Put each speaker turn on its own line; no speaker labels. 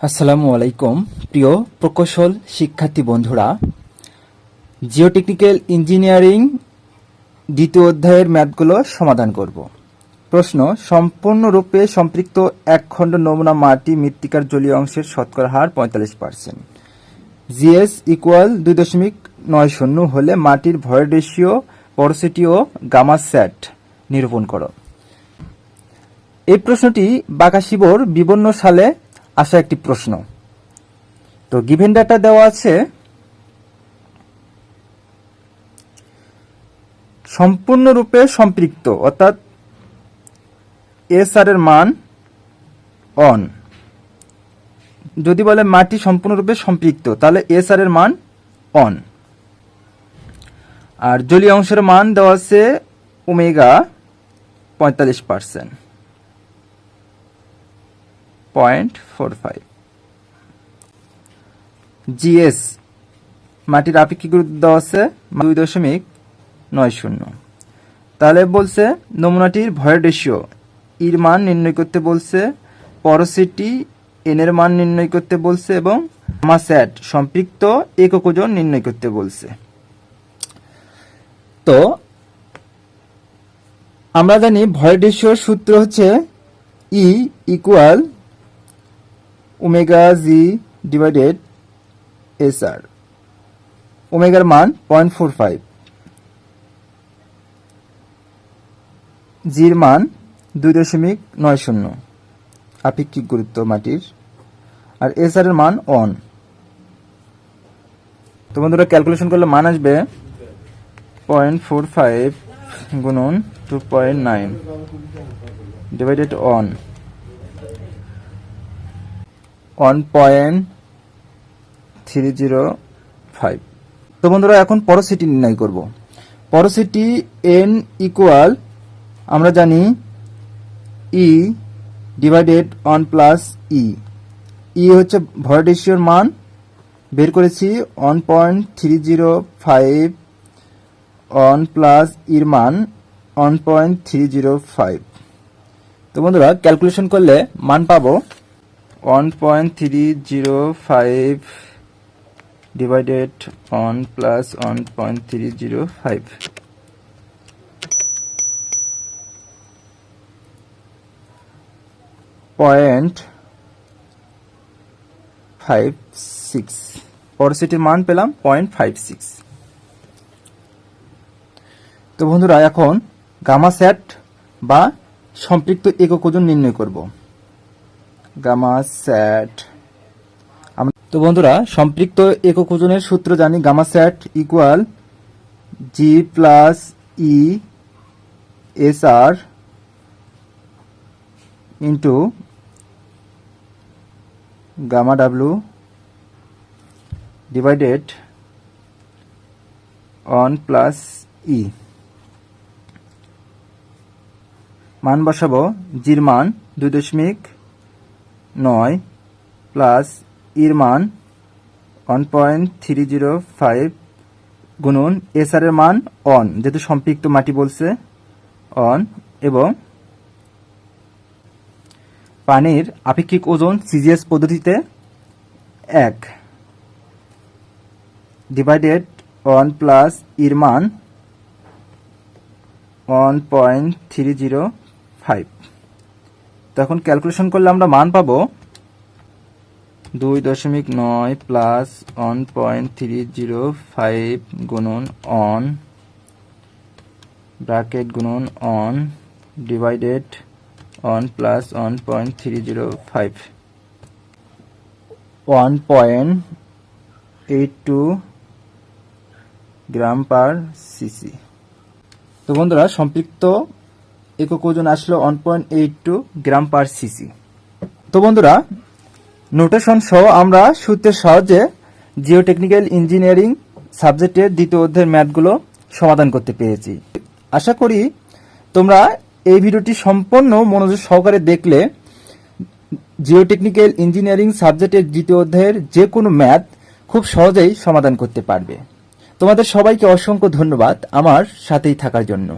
আসসালামু আলাইকুম, প্রিয় প্রকৌশল শিক্ষার্থী বন্ধুরা। জিওটেকনিক্যাল ইঞ্জিনিয়ারিং দ্বিতীয় অধ্যায়ের ম্যাথগুলো সমাধান করব। প্রশ্ন, সম্পূর্ণরূপে সম্পৃক্ত এক খণ্ড নমুনা মাটি মৃত্তিকার জলীয় অংশের শতকরা হার পঁয়তাল্লিশ পার্সেন্ট জিএস ইকুয়াল দুই দশমিক নয় শূন্য হলে মাটির ভয়ের রেশিও পরসিটি ও গামা স্যাট নিরূপণ করো। এই প্রশ্নটি বাকাশিবর বিবন্ন সালে আসা একটি প্রশ্ন। তো গিভেন ডাটা দেওয়া আছে, সম্পূর্ণরূপে সম্পৃক্ত, অর্থাৎ এস আর এর মান অন যদি বলে মাটি সম্পূর্ণরূপে সম্পৃক্ত, তাহলে এস আর এর মান অন আর জলীয় অংশের মান দেওয়া আছে ওমেগা পঁয়তাল্লিশ percent point four five GS মাটির আপেক্ষিক গুরুত্ব আছে দুই দশমিক নয় শূন্য। তাহলে বলছে নমুনাটির ভয়ের রেশিও ইর মান নির্ণয় করতে বলছে পরসিটি এন এর মান নির্ণয় করতে বলছে এবং মাস্যাট সম্পৃক্ত একক ওজন নির্ণয় করতে বলছে। তো আমরা জানি ভয়ের রেশিওর সূত্র হচ্ছে e equal omega G divided S R ওমেগার মান পয়েন্ট ফোর ফাইভ। জির মান দুই দশমিক নয় শূন্য। আপেক্ষিক গুরুত্ব মাটির। আর এস আর এর মান অন তো বন্ধুরা ক্যালকুলেশন করলে মান আসবে পয়েন্ট ফোর ফাইভ গুণন two point nine. Divided on one point three zero five তো বন্ধুরা, এখন পরসিটি নির্ণয় করব। পরসিটি এন ইকুয়াল আমরা জানি e divided one plus e e হচ্ছে ভয় রেশিওর মান। বের করেছি one point three zero five one plus ইর মান one point three zero five তো বন্ধুরা ক্যালকুলেশন করলে মান পাবো one point three zero five divided one plus one point three zero five point five six পরসিটির মান পেলাম পয়েন্ট ফাইভ সিক্স তো বন্ধুরা, এখন গামা স্যাট বা সম্পৃক্ত একক ওজন নির্ণয় করব। Gamma sat. তো বন্ধুরা, সম্পৃক্ত একক ওজনের সূত্র জানি gamma sat equal G plus e S R into gamma W divided on plus e মান বসাবো জির মান দুই দশমিক নয় প্লাস ইর মান one point three zero five গুণন এস আর এর মান অন যেহেতু সম্পৃক্ত মাটি বলছে অন এবং পানির আপেক্ষিক ওজন সিজিএস পদ্ধতিতে এক। ডিভাইডেড ওয়ান প্লাস ইর মান one point three zero five তখন ক্যালকুলেশন করলে আমরা মান পাবো দুই দশমিক নয় plus one point three zero five গুণন অন ব্র্যাকেট গুণন on divided one plus one point three zero five one point eight two gram per CC তো বন্ধুরা, সম্পৃক্ত একক ওজন আসলো one point eight two gram per CC তো বন্ধুরা নোটেশন সহ আমরা সূত্রের সাহায্যে জিওটেকনিক্যাল ইঞ্জিনিয়ারিং সাবজেক্টের দ্বিতীয় অধ্যায়ের ম্যাথগুলো সমাধান করতে পেরেছি। আশা করি তোমরা এই ভিডিওটি সম্পূর্ণ মনোযোগ সহকারে দেখলে জিওটেকনিক্যাল ইঞ্জিনিয়ারিং সাবজেক্টের দ্বিতীয় অধ্যায়ের যে কোনো ম্যাথ খুব সহজেই সমাধান করতে পারবে। তোমাদের সবাইকে অসংখ্য ধন্যবাদ আমার সাথেই থাকার জন্য।